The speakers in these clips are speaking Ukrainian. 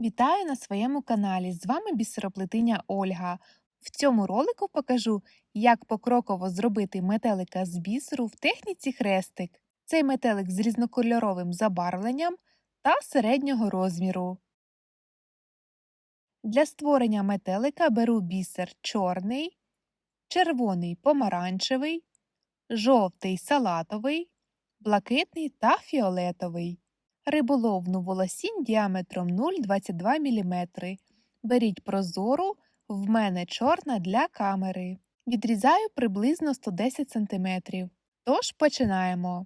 Вітаю на своєму каналі! З вами бісероплетиня Ольга. В цьому ролику покажу, як покроково зробити метелика з бісеру в техніці хрестик. Цей метелик з різнокольоровим забарвленням та середнього розміру. Для створення метелика беру бісер чорний, червоний помаранчевий, жовтий салатовий, блакитний та фіолетовий риболовну волосінь діаметром 0,22 мм. Беріть прозору, в мене чорна для камери. Відрізаю приблизно 110 см. Тож починаємо.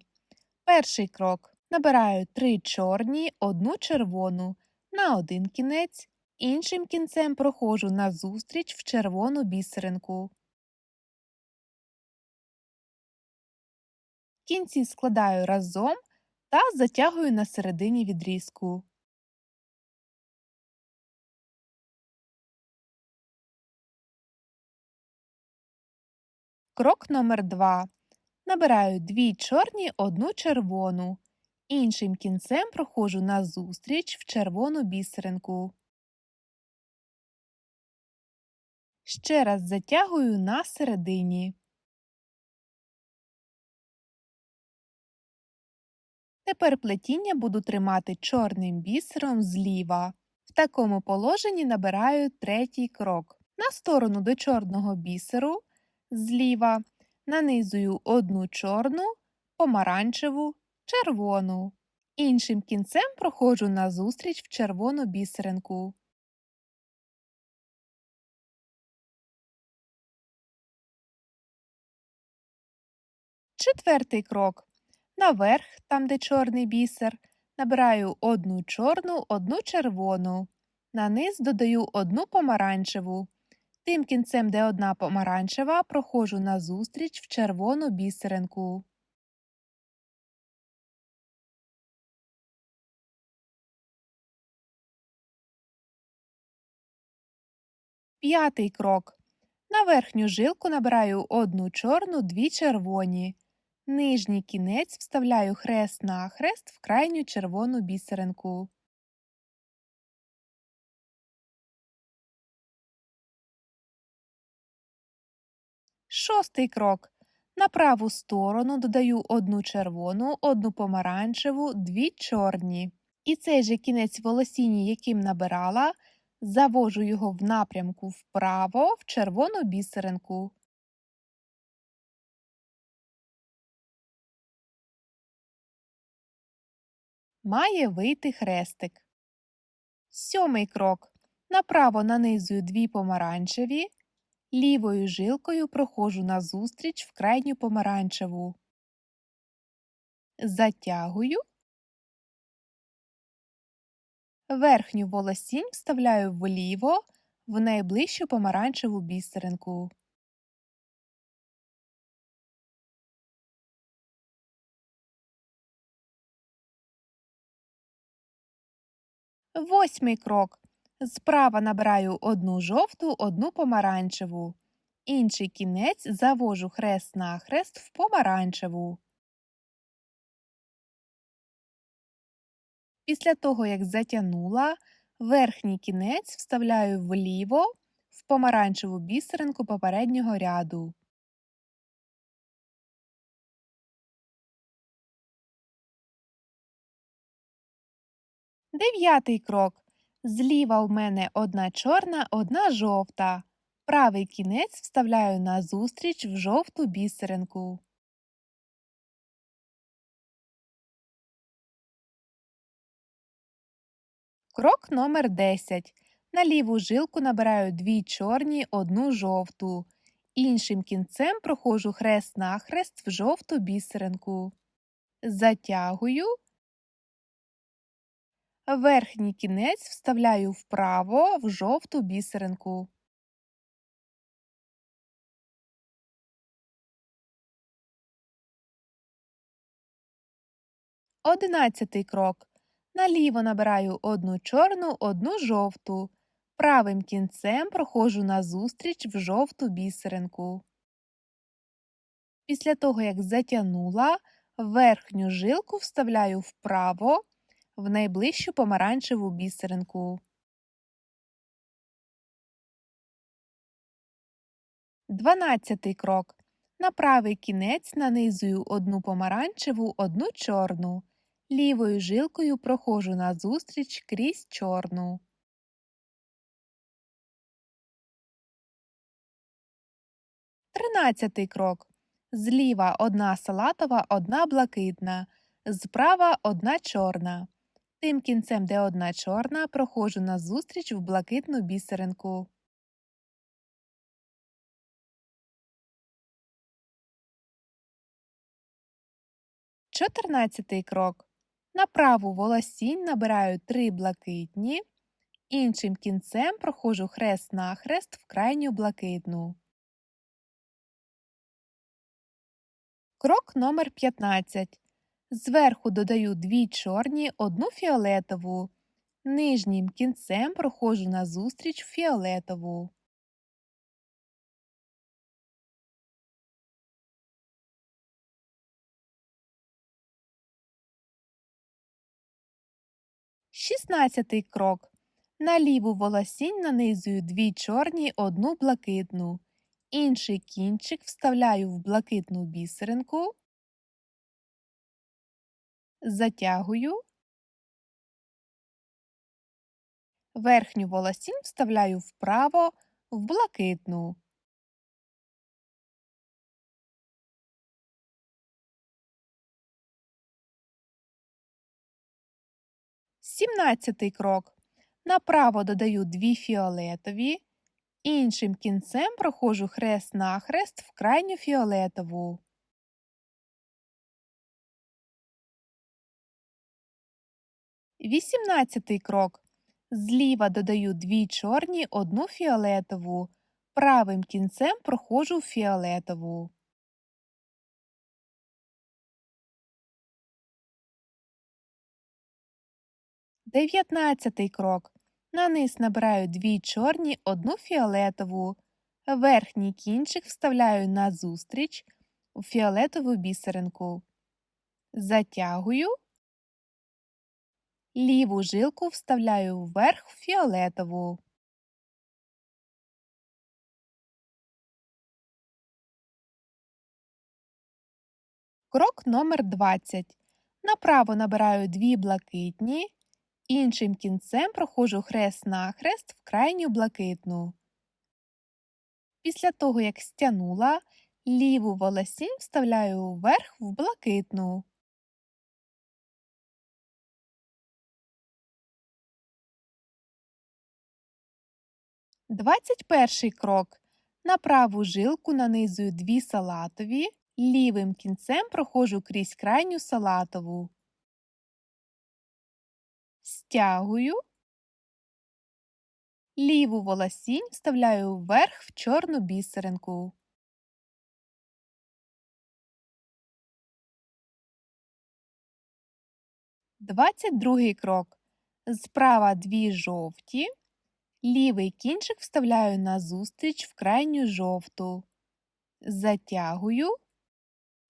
Перший крок. Набираю 3 чорні, одну червону на один кінець, іншим кінцем проходжу назустріч в червону бісеринку. Кінці складаю разом та затягую на середині відрізку. Крок номер 2. Набираю дві чорні, одну червону. Іншим кінцем проходжу назустріч в червону бісеринку. Ще раз затягую на середині. Тепер плетіння буду тримати чорним бісером зліва. В такому положенні набираю третій крок. На сторону до чорного бісеру зліва нанизую одну чорну, помаранчеву, червону. Іншим кінцем проходжу назустріч в червону бісеринку. Четвертий крок. Наверх, там, де чорний бісер, набираю одну чорну, одну червону. На низ додаю одну помаранчеву. Тим кінцем, де одна помаранчева, проходжу назустріч в червону бісеринку. П'ятий крок. На верхню жилку набираю одну чорну, дві червоні. Нижній кінець вставляю хрест на хрест в крайню червону бісеринку. Шостий крок. На праву сторону додаю одну червону, одну помаранчеву, дві чорні. І цей же кінець волосіння, яким набирала, завожу його в напрямку вправо в червону бісеринку. Має вийти хрестик. Сьомий крок. Направо нанизую дві помаранчеві, лівою жилкою проходжу назустріч в крайню помаранчеву. Затягую. Верхню волосінь вставляю вліво в найближчу помаранчеву бісеринку. Восьмий крок. Справа набираю одну жовту, одну помаранчеву. Інший кінець завожу хрест на хрест в помаранчеву. Після того, як затягнула, верхній кінець вставляю вліво в помаранчеву бісеринку попереднього ряду. Дев'ятий крок. Зліва в мене одна чорна, одна жовта. Правий кінець вставляю назустріч в жовту бісеринку. Крок номер 10. На ліву жилку набираю дві чорні, одну жовту. Іншим кінцем проходжу хрест нахрест в жовту бісеринку. Затягую Верхній кінець вставляю вправо в жовту бісеринку. Одинадцятий крок. Наліво набираю одну чорну, одну жовту. Правим кінцем проходжу назустріч в жовту бісеринку. Після того, як затягнула, верхню жилку вставляю вправо в найближчу помаранчеву бісеринку. Дванадцятий крок. На правий кінець нанизую одну помаранчеву, одну чорну. Лівою жилкою прохожу назустріч крізь чорну. Тринадцятий крок. Зліва одна салатова, одна блакитна, зправа одна чорна. Тим кінцем, де одна чорна, проходжу назустріч в блакитну бісеринку. Чотирнадцятий крок. На праву волосінь набираю три блакитні, іншим кінцем проходжу хрест-нахрест в крайню блакитну. Крок номер 15. Зверху додаю дві чорні, одну фіолетову. Нижнім кінцем проходжу назустріч фіолетову. Шістнадцятий крок. На ліву волосінь нанизую дві чорні, одну блакитну. Інший кінчик вставляю в блакитну бісеринку, затягую, верхню волосінь вставляю вправо в блакитну. Сімнадцятий крок. Направо додаю дві фіолетові, іншим кінцем проходжу хрест-нахрест в крайню фіолетову. Вісімнадцятий крок. Зліва додаю дві чорні, одну фіолетову. Правим кінцем проходжу фіолетову. Дев'ятнадцятий крок. На низ набираю дві чорні, одну фіолетову. Верхній кінчик вставляю назустріч у фіолетову бісеринку. Затягую. Ліву жилку вставляю вверх в фіолетову. Крок номер 20. Направо набираю дві блакитні, іншим кінцем проходжу хрест-нахрест в крайню блакитну. Після того, як стянула, ліву волосінь вставляю вверх в блакитну. Двадцять перший крок. На праву жилку нанизую дві салатові, лівим кінцем проходжу крізь крайню салатову. Стягую. Ліву волосінь вставляю вверх в чорну бісеринку. Двадцять другий крок. Справа дві жовті. Лівий кінчик вставляю назустріч в крайню жовту. Затягую.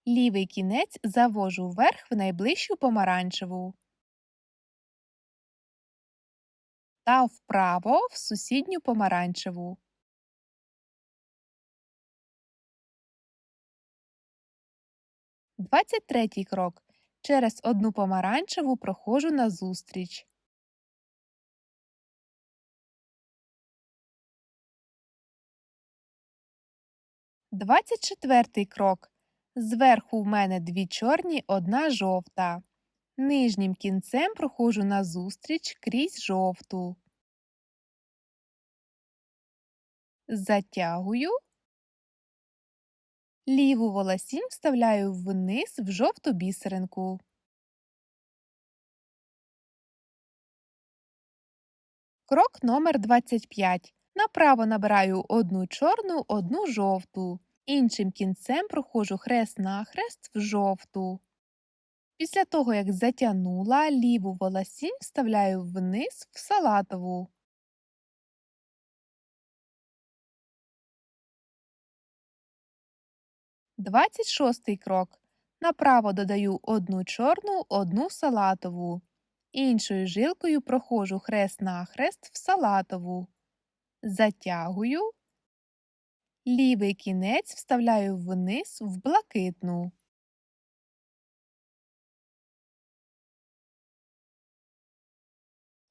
Лівий кінець завожу вверх в найближчу помаранчеву. Та вправо в сусідню помаранчеву. Двадцять третій крок. Через одну помаранчеву проходжу назустріч. Двадцять четвертий крок. Зверху в мене дві чорні, одна жовта. Нижнім кінцем проходжу назустріч крізь жовту. Затягую. Ліву волосінь вставляю вниз в жовту бісеринку. Крок номер 25. Направо набираю одну чорну, одну жовту. Іншим кінцем проходжу хрест-нахрест в жовту. Після того, як затягнула, ліву волосінь вставляю вниз в салатову. Двадцять шостий крок. Направо додаю одну чорну, одну салатову. Іншою жилкою проходжу хрест-нахрест в салатову. Затягую. Лівий кінець вставляю вниз в блакитну.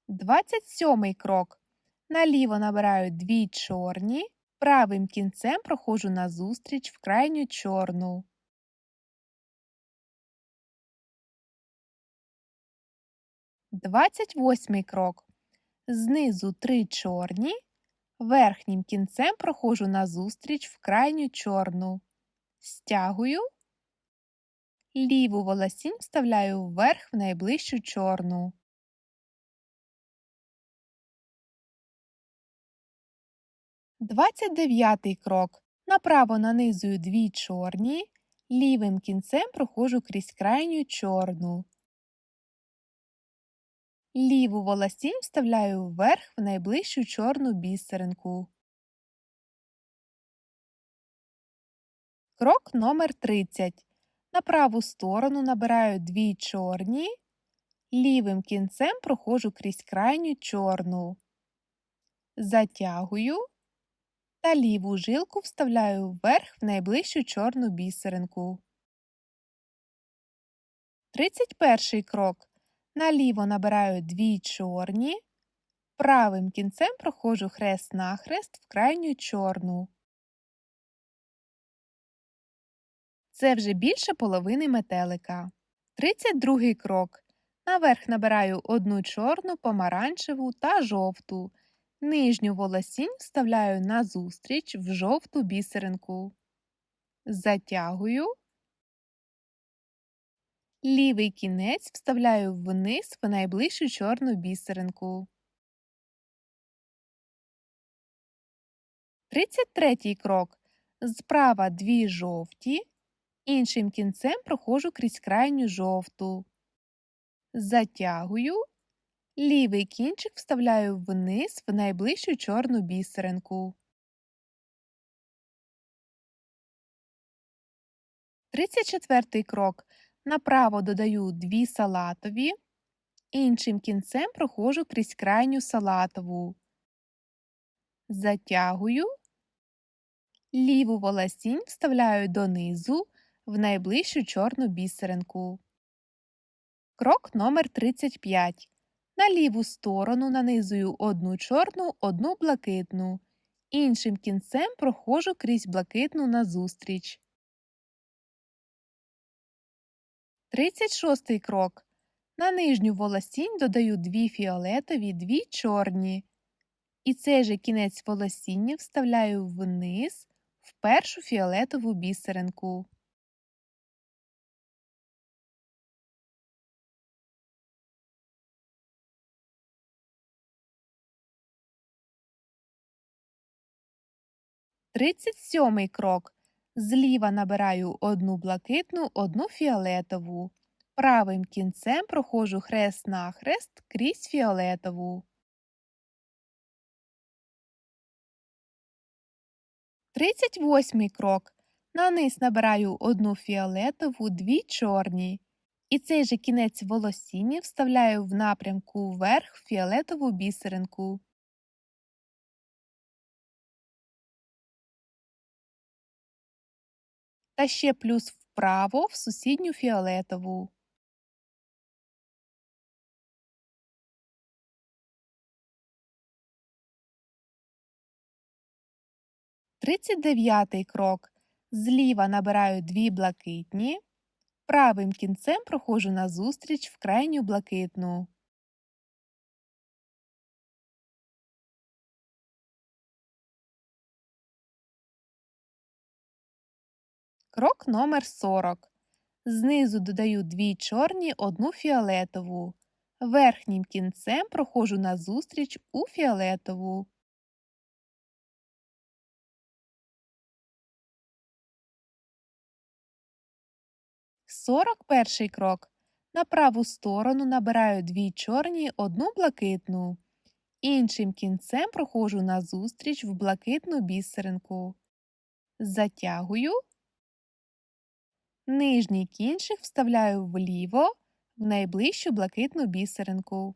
Двадцять сьомий крок. Наліво набираю дві чорні, правим кінцем проходжу назустріч в крайню чорну. Двадцять восьмий крок. Знизу три чорні, верхнім кінцем проходжу назустріч в крайню чорну. Стягую, ліву волосінь вставляю вверх в найближчу чорну. Двадцять дев'ятий крок. Направо нанизую дві чорні, лівим кінцем проходжу крізь крайню чорну. Ліву волосінь вставляю вверх в найближчу чорну бісеринку. Крок номер 30. На праву сторону набираю дві чорні, лівим кінцем проходжу крізь крайню чорну. Затягую та ліву жилку вставляю вверх в найближчу чорну бісеринку. 31 крок. Наліво набираю дві чорні, правим кінцем проходжу хрест-нахрест в крайню чорну. Це вже більше половини метелика. 32 крок. Наверх набираю одну чорну, помаранчеву та жовту. Нижню волосінь вставляю назустріч в жовту бісеринку. Затягую. Лівий кінець вставляю вниз в найближчу чорну бісеринку. 33 крок. Справа дві жовті, іншим кінцем проходжу крізь крайню жовту. Затягую, лівий кінчик вставляю вниз в найближчу чорну бісеринку. 34 крок. Направо додаю дві салатові, іншим кінцем проходжу крізь крайню салатову. Затягую, ліву волосінь вставляю донизу в найближчу чорну бісеринку. Крок номер 35. На ліву сторону нанизую одну чорну, одну блакитну. Іншим кінцем проходжу крізь блакитну назустріч. 36 крок. На нижню волосінь додаю дві фіолетові, дві чорні. І цей же кінець волосіння вставляю вниз в першу фіолетову бісеринку. Тридцять сьомий крок. Зліва набираю одну блакитну, одну фіолетову. Правим кінцем проходжу хрест на хрест крізь фіолетову. 38 крок. На низ набираю одну фіолетову, дві чорні. І цей же кінець волосіння вставляю в напрямку вверх фіолетову бісеринку. Та ще плюс вправо в сусідню фіолетову. Тридцять дев'ятий крок. Зліва набираю дві блакитні, правим кінцем проходжу назустріч в крайню блакитну. Крок номер 40. Знизу додаю дві чорні, одну фіолетову. Верхнім кінцем проходжу назустріч у фіолетову. Сорок перший крок. На праву сторону набираю дві чорні, одну блакитну. Іншим кінцем проходжу назустріч в блакитну бісеринку. Затягую. Нижній кінчик вставляю вліво в найближчу блакитну бісеринку. –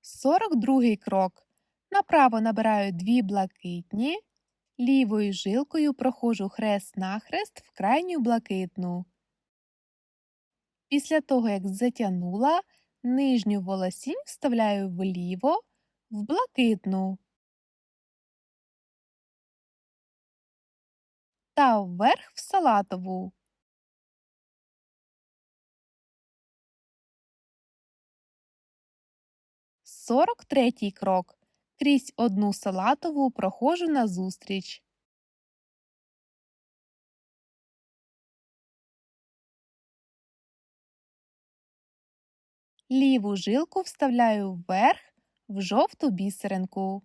41 42 крок. Направо набираю дві блакитні, лівою жилкою проходжу хрест-нахрест в крайню блакитну. Після того, як затягнула, нижню волосінь вставляю вліво в блакитну та вверх в салатову. Сорок третій крок. Крізь одну салатову проходжу назустріч. Ліву жилку вставляю вверх в жовту бісеринку.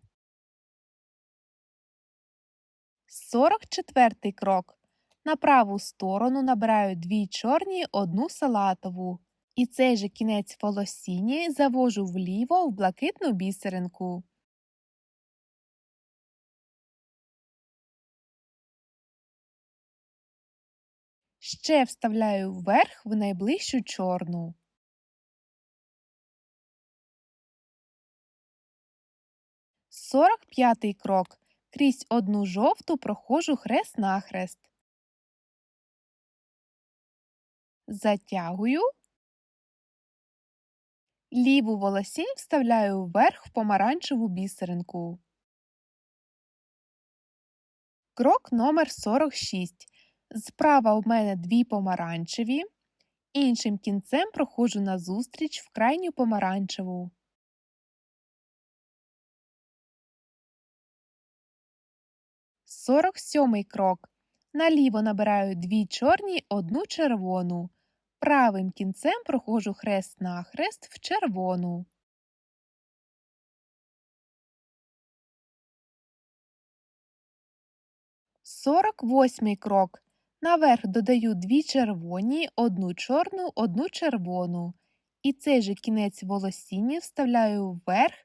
44 крок. На праву сторону набираю дві чорні, одну салатову. І цей же кінець волосіні завожу вліво в блакитну бісеринку. Ще вставляю вверх в найближчу чорну. Сорок п'ятий крок. Крізь одну жовту проходжу хрест-нахрест. Затягую. Ліву волосінь вставляю вверх в помаранчеву бісеринку. Крок номер 46. Справа у мене дві помаранчеві. Іншим кінцем проходжу назустріч в крайню помаранчеву. 47 крок. Наліво набираю дві чорні, одну червону. Правим кінцем проходжу хрест-нахрест в червону. Сорок восьмий крок. Наверх додаю дві червоні, одну чорну, одну червону. І цей же кінець волосіння вставляю вверх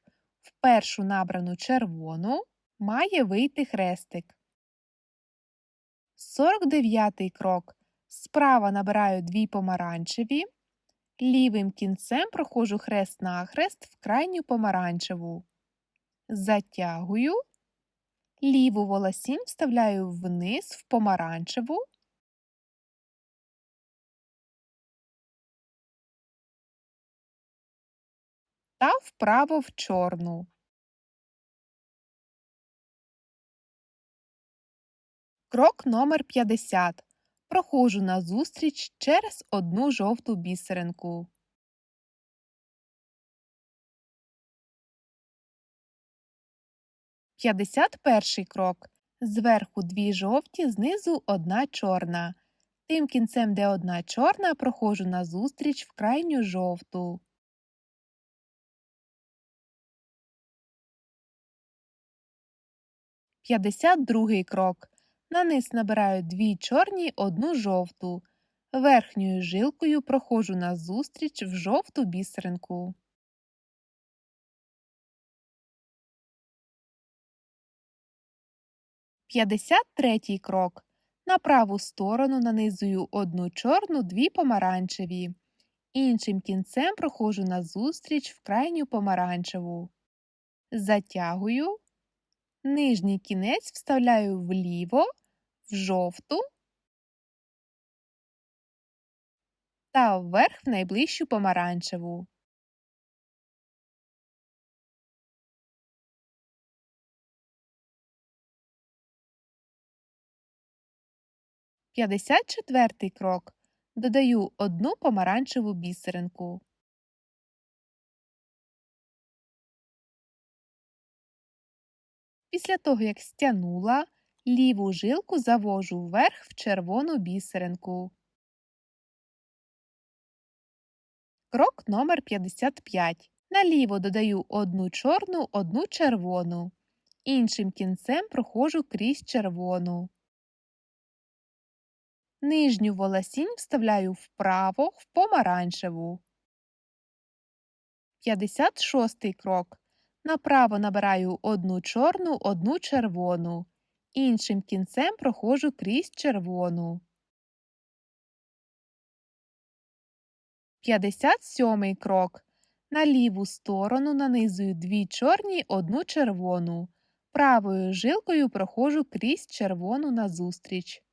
в першу набрану червону, має вийти хрестик. 49 крок. Справа набираю дві помаранчеві, лівим кінцем проходжу хрест-нахрест в крайню помаранчеву. Затягую, ліву волосінь вставляю вниз в помаранчеву. Та вправо в чорну. Крок номер 50. Проходжу назустріч через одну жовту бісеринку. П'ятдесят перший крок. Зверху дві жовті, знизу одна чорна. Тим кінцем, де одна чорна, проходжу назустріч в крайню жовту. 52 крок. На низ набираю дві чорні, одну жовту. Верхньою жилкою проходжу назустріч в жовту бісеринку. П'ятдесят третій крок. На праву сторону нанизую одну чорну, дві помаранчеві. Іншим кінцем проходжу назустріч в крайню помаранчеву. Затягую. Нижній кінець вставляю вліво, в жовту та вверх в найближчу помаранчеву. П'ятдесят четвертий крок. Додаю одну помаранчеву бісеринку. Після того, як стянула, ліву жилку завожу вверх в червону бісеринку. Крок номер 55. Наліво додаю одну чорну, одну червону. Іншим кінцем проходжу крізь червону. Нижню волосінь вставляю вправо в помаранчеву. 56 крок. Направо набираю одну чорну, одну червону. Іншим кінцем проходжу крізь червону. 57 крок. На ліву сторону нанизую дві чорні, одну червону. Правою жилкою проходжу крізь червону назустріч.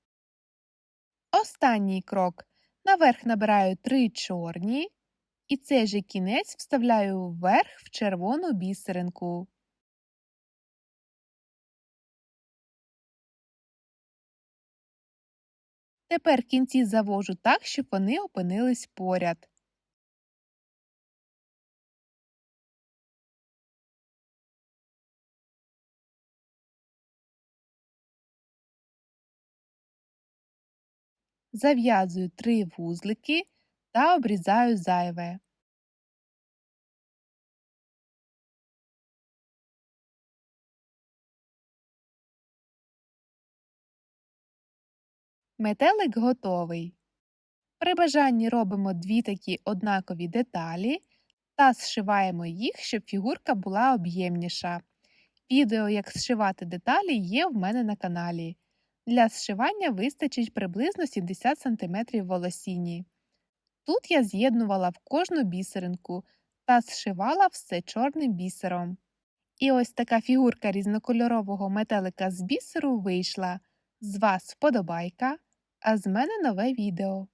Останній крок. Наверх набираю три чорні і цей же кінець вставляю вверх в червону бісеринку. Тепер кінці завожу так, щоб вони опинились поряд. Зав'язую три вузлики та обрізаю зайве. Метелик готовий. При бажанні робимо дві такі однакові деталі та зшиваємо їх, щоб фігурка була об'ємніша. Відео, як зшивати деталі, є в мене на каналі. Для зшивання вистачить приблизно 70 см волосіні. Тут я з'єднувала в кожну бісеринку та зшивала все чорним бісером. І ось така фігурка різнокольорового метелика з бісеру вийшла. З вас вподобайка, а з мене нове відео.